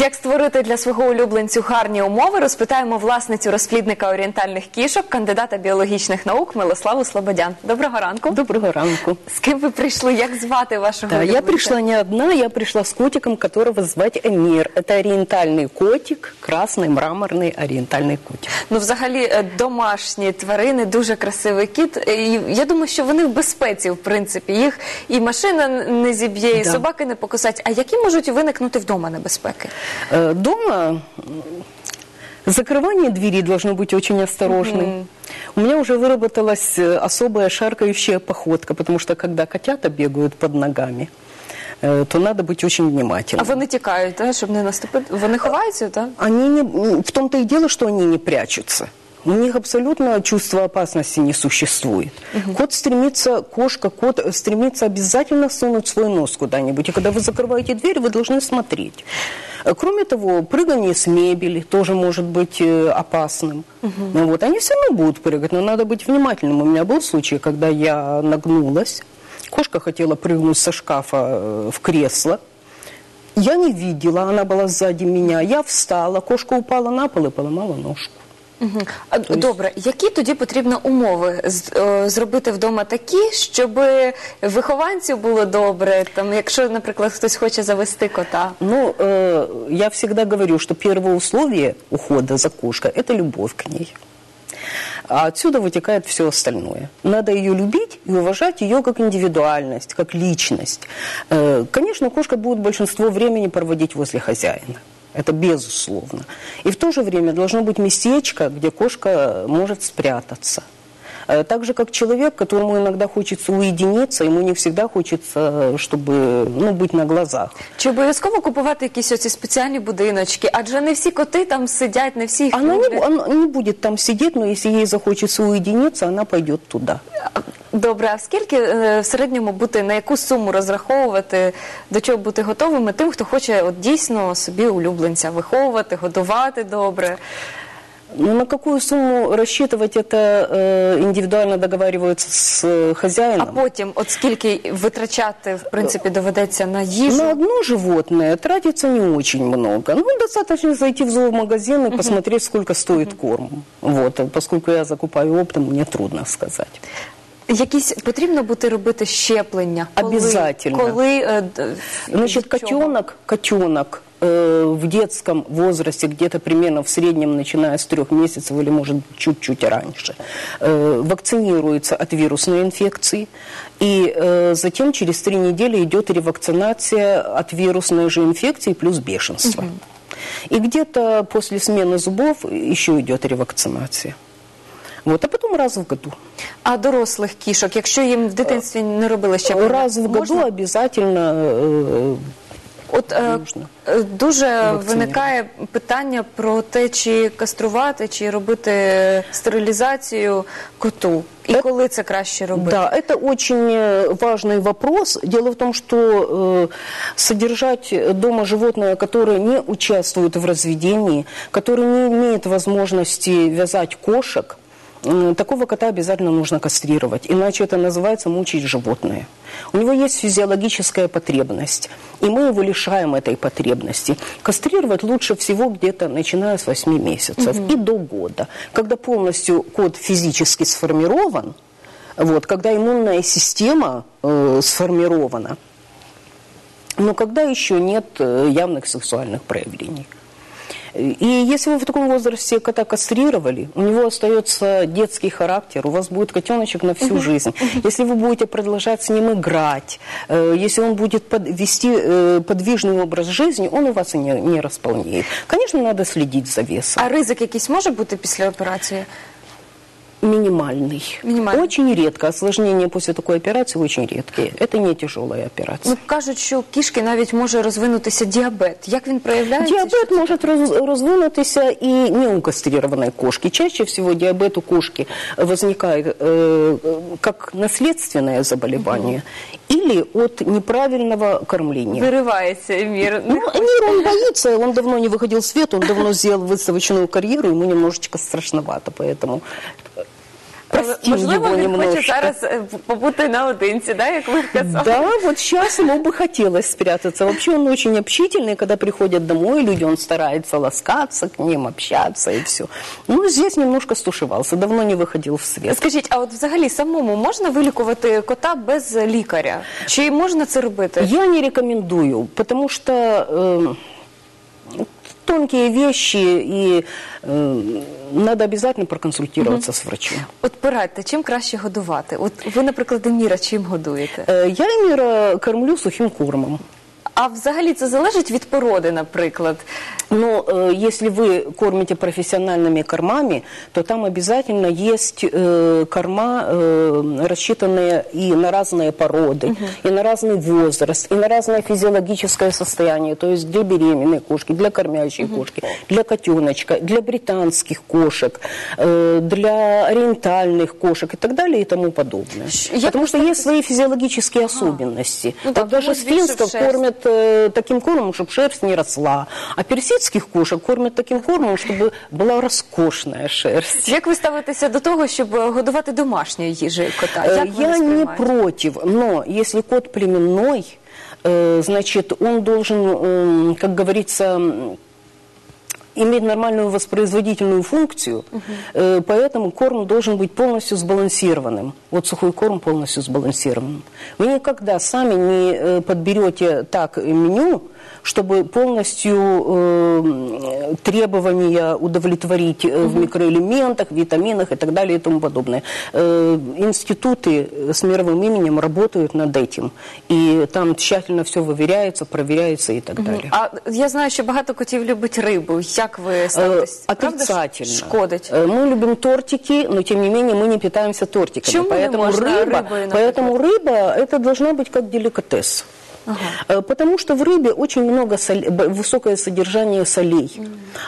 Як створити для свого улюбленцю гарні умови, розпитаємо власницю розплідника орієнтальних кішок, кандидата біологічних наук Милославу Слободян. Доброго ранку. Доброго ранку. З ким ви прийшли? Як звати вашого Да, улюбленця? я пришла не одна, я пришла с котиком, которого звать Эмир. Это ориентальный котик, красный мраморный ориентальный котик. Ну, взагалі, е, домашні тварини, дуже красивий кіт. І я думаю, що вони в безпеці, в принципі. Їх і машина не зіб'є, і Да. собаки не покусать. А які можуть виникнути вдома небезпеки? Э, Дома закрывание двери должно быть очень осторожным. У меня уже выработалась э, особая шаркающая походка, потому что когда котята бегают под ногами, э, то надо быть очень А внимательным. вони тікають, так, щоб не наступити. Вони ховаються, так? Они не, в том-то и дело, что они не прячутся. У них абсолютно чувства опасности не существует. Кот стремится, кошка, кот стремится обязательно сунуть свой нос куда-нибудь. И когда вы закрываете дверь, вы должны смотреть. Кроме того, прыгание с мебели тоже может быть э, опасным. Ну Вот. Они все равно будут прыгать, но надо быть внимательным. У меня был случай, когда я нагнулась, кошка хотела прыгнуть со шкафа э, в кресло, я не видела, она была сзади меня. Я встала, кошка упала на пол и поломала ножку. Мгм. А, Добре, які тоді потрібно умови з- е, зробити вдома такі, щоб вихованцю було добре? Там, якщо, наприклад, хтось хоче завести кота. Ну, э, я всегда говорю, что первое условие ухода за кошкой – это любовь к ней. А отсюда вытекает все остальное. Надо ее любить и уважать ее как индивидуальность, как личность. Э, Конечно, кошка будет большинство времени проводить возле хозяина. Это безусловно. И в то же время должно быть местечко, где кошка может спрятаться. Э, Так же, как человек, которому иногда хочется уединиться, ему не всегда хочется, чтобы ну, быть на глазах. Чи обов'язково купувати якісь оці спеціальні будиночки? Адже не всі коти там сидять, не всі їх Она не, люблять. она не будет там сидеть, но если ей захочется уединиться, она пойдет туда. Добре, а скільки е, в середньому бути, на яку суму розраховувати, до чого бути готовими тим, хто хоче от дійсно собі улюбленця виховувати, годувати добре? Но на какую сумму рассчитывать это э, индивидуально договариваются с э, А хозяином. потім, от скільки витрачати, в принципі, доведеться на їжу? На одно животное тратится не очень много. Ну, достаточно зайти в зоомагазин и посмотреть, сколько стоит корм. Вот, а поскольку я закупаю оптом, мне трудно сказать. Якісь потрібно бути робити щеплення? Коли, Обязательно. Коли, е, д- Значит, від чого? котенок, котенок э, в детском возрасте, где-то примерно в среднем, начиная с трех месяцев или, может, быть, чуть-чуть раньше, э, вакцинируется от вирусной инфекции. И э, затем через три недели идет ревакцинация от вирусной же инфекции плюс бешенства. И где-то после смены зубов еще идет ревакцинация. Вот, а потом раз в году. А дорослих кішок, якщо їм в дитинстві не робили щеплення? Раз в году можна? обязательно э, От е, Можна. е, дуже Вакцинувати. виникає питання про те, чи каструвати, чи робити стерилізацію коту. І Е- коли це краще робити? Да, это очень э, важный вопрос. Дело в том, что э, содержать дома животное, которое не участвует в разведении, которое не имеет возможности вязать кошек, м, такого кота обязательно нужно кастрировать, иначе это называется мучить животное. У него есть физиологическая потребность, и мы его лишаем этой потребности. Кастрировать лучше всего где-то начиная с 8 месяцев и до года, когда полностью кот физически сформирован, вот, когда иммунная система э, сформирована, но когда еще нет э, явных сексуальных проявлений. И если вы в таком возрасте кота кастрировали, у него остается детский характер, у вас будет котеночек на всю жизнь. Если вы будете продолжать с ним играть, э, если он будет под- вести э, подвижный образ жизни, он у вас и не, не располнеет. Конечно, надо следить за весом. А ризик якийсь може бути після операції? Минимальный. Минимальный. Очень редко. Осложнения после такой операции очень редкие. Это не тяжелая операция. Ну кажуть, що у кішки навіть може розвинутися діабет. Як він проявляється? Диабет может раз- розвинутися и не у кастрированной кошки. Чаще всего диабет у кошки возникает э, э, как наследственное заболевание или от неправильного кормления. Виривається Емір. Ну, Эмир, он боится, он давно не выходил в свет, он давно сделал выставочную карьеру, ему немножечко страшновато, поэтому Але, Простим можливо, его він хоче немножко. зараз е, побути наодинці, да, як ви казали. Да, вот сейчас ему бы хотелось спрятаться. Вообще он очень общительный, когда приходят домой люди, он старается ласкаться к ним, общаться и все. Ну, здесь немножко стушевался, давно не выходил в свет. Скажіть, а от взагалі самому можна вилікувати кота без лікаря? Чи можна це робити? Я не рекомендую, потому что э, тонкие вещи, и э, надо обязательно проконсультироваться с врачом. От порадьте, чим краще годувати? От ви, наприклад, Еміра чим годуєте? Э, Я Эмира кормлю сухим кормом. А взагалі це залежить від породи, наприклад. Но э, если вы кормите профессиональными кормами, то там обязательно есть э, корма, э, рассчитанные и на разные породы, и на разный возраст, и на разное физиологическое состояние. То есть для беременной кошки, для кормящей кошки, для котеночка, для британских кошек, э, для ориентальных кошек и так далее и тому подобное. Я Потому что есть свои физиологические особенности. Ну так, даже сфинксов кормят таким кормом, чтобы шерсть не росла. А персидских кошек кормят таким кормом, чтобы была роскошная шерсть. Як ви ставитеся до того, щоб е, годувати домашньою їжею кота? Э, Як Я не против, но если кот племенной, э, значит, он должен, м, как говорится, иметь нормальную воспроизводительную функцию, э, поэтому корм должен быть полностью сбалансированным. Вот сухой корм полностью сбалансированным. Вы никогда сами не э, подберете так меню, чтобы полностью э, требования удовлетворить э, в микроэлементах, витаминах и так далее и тому подобное. Э, институты с мировым именем работают над этим, и там тщательно все выверяется, проверяется и так далее. А я знаю, що багато котів любить рибу. Як ви Э, ставитесь? Отрицательно. Шкодить. Мы любим тортики, но тем не менее мы не питаемся тортиками. Чему не поэтому можно рыба, рыбой, поэтому рыба это должна быть как деликатес. Э, Потому что в рыбе очень много соль- высокое содержание солей.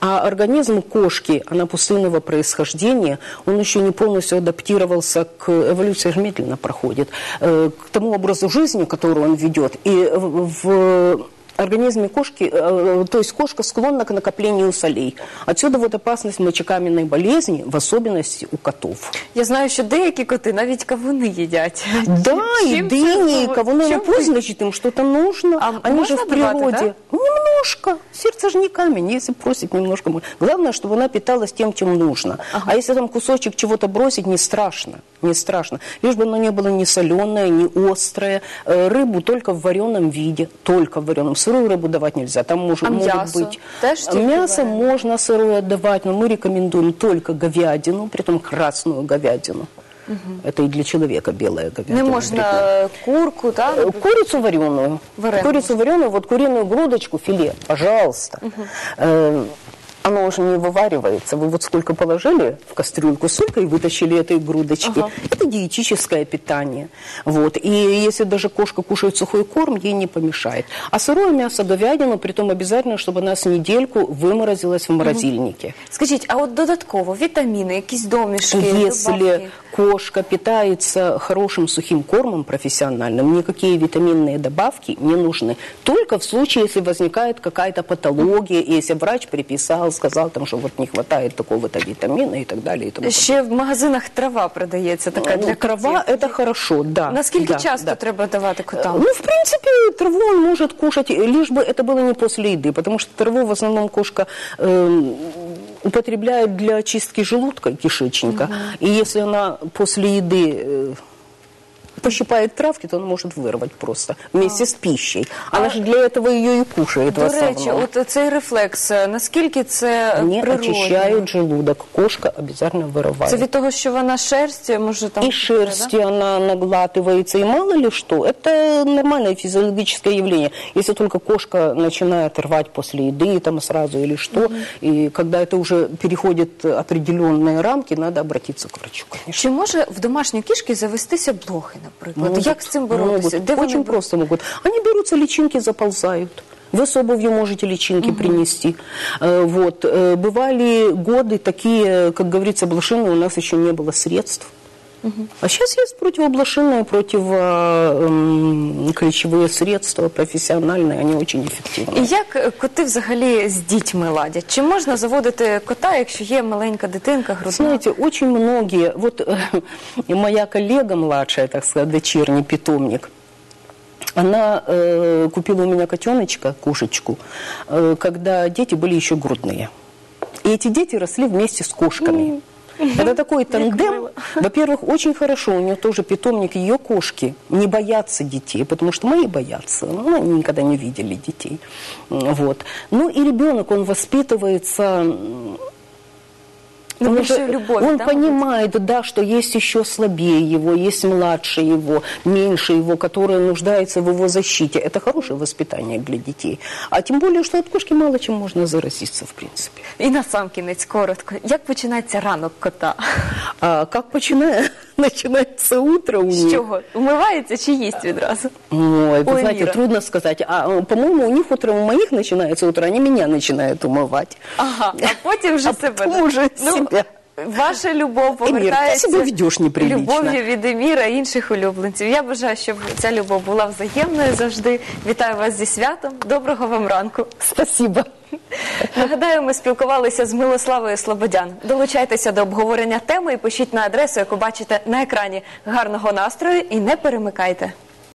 А организм кошки, она пустынного происхождения, он еще не полностью адаптировался к эволюции медленно проходит, э, к тому образу жизни, который он ведет. И в организме кошки, э, то есть кошка склонна к накоплению солей. Отсюда вот опасность мочекаменной болезни, в особенности у котов. Я знаю, що деякі коти навіть кавуни їдять. Да, и Чим це дыни, и зло- кого ну чим пусть, ви- значит, им что-то нужно. А Они можно же в давать, природе. Немножко. Сердце же не камень, если бросить немножко. можно. Главное, чтобы она питалась тем, чем нужно. А если там кусочек чего-то бросить, не страшно. Не страшно. Лишь бы оно не было не соленое, не острое. Э, Рыбу только в вареном виде. Только в вареном. Сырую рыбу давать нельзя. Там может, А может мясо? быть... Только Мясо вареное? можно сырое отдавать, но мы рекомендуем только говядину, притом красную говядину. Это и для человека белая говядина. Не вредна. можна курку, так? Э, Курицу вареную. Вареную. Курицу вареную, вот куриную грудочку, филе, пожалуйста. Э, Оно уже не вываривается. Вы вот сколько положили в кастрюльку, столько и вытащили этой грудочки. Ага. Это диетическое питание. Вот. И если даже кошка кушает сухой корм, ей не помешает. А сырое мясо, говядину, притом обязательно, чтобы она с недельку выморозилась в морозильнике. Скажіть, а от додатково вітаміни, якісь домішки, Если добавки? кошка питается хорошим сухим кормом профессиональным, никакие витаминные добавки не нужны. Только в случае, если возникает какая-то патология, и если врач приписал, сказал, там, что вот не хватает такого-то витамина и так далее. И тому Ще в магазинах трава продається така подобное. для Ну, трава котів. это хорошо, да. Наскільки да, часто да. треба давати котам? Ну, в принципе, траву он может кушать, лишь бы это было не после еды, потому что траву в основном кошка эм, употребляет для очистки желудка и кишечника. И если она после еды э, пощипает травки, то она может вырвать просто вместе с пищей. Она же для этого ее и кушает в До основном. речі, от цей рефлекс, е, наскільки це Они природно? очищают желудок. Кошка обязательно вырывает. Це від того, що вона шерсть, може там... и шерсти она наглатывается, и мало ли что. Это нормальное физиологическое явление. Если только кошка начинает рвать после еды там сразу или что, и когда это уже переходит определенные рамки, надо обратиться к врачу, конечно. Чи може в домашній кішки завестися блохи, наприклад? Могут, Як з цим боротися? Де вони Очень беруть? просто могут. Они берутся, личинки заползают. Вы с обувью можете личинки принести. Э, Вот. Э, Бывали годы такие, как говорится, блошиные, у нас еще не было средств. А сейчас есть противоблошиные, противоклещевые средства профессиональные, они очень эффективны. І як е, коти взагалі з дітьми ладять? Чи можна заводити кота, якщо є маленька дитинка, грудна? Знаете, очень многие, вот э, моя коллега младшая, так сказать, дочерний питомник, она э, купила у меня котеночка, кошечку, э, когда дети были еще грудные. И эти дети росли вместе с кошками. Это такой тандем. Во-первых, очень хорошо, у нее тоже питомник, ее кошки не боятся детей, потому что мои боятся. Ну, они никогда не видели детей. Вот. Ну и ребенок, он воспитывается м, Ну, он, большой уже- любовью, он да, понимает, да, что есть еще слабее его, есть младше его, меньше его, которые нуждаются в его защите. Это хорошее воспитание для детей. А тем более, что от кошки мало чем можно заразиться, в принципе. І на сам кінець коротко. Як починається ранок кота? А как починая, начинается утро у З них? чого? Умивається чи їсть відразу? Ой, вы Ой, знаете, Мира. трудно сказать. А, э, по-моему, у них утром, у моих начинается утро, они меня начинают умывать. Ага, а потім вже А себе. потім уже себе. Ваша любов Емір, ти повертається себе ведеш неприлично. любов'ю від Еміра і інших улюбленців. Я бажаю, щоб ця любов була взаємною завжди. Вітаю вас зі святом. Доброго вам ранку. Спасибо. Нагадаю, ми спілкувалися з Милославою Слободян. Долучайтеся до обговорення теми і пишіть на адресу, яку бачите на екрані. Гарного настрою і не перемикайте.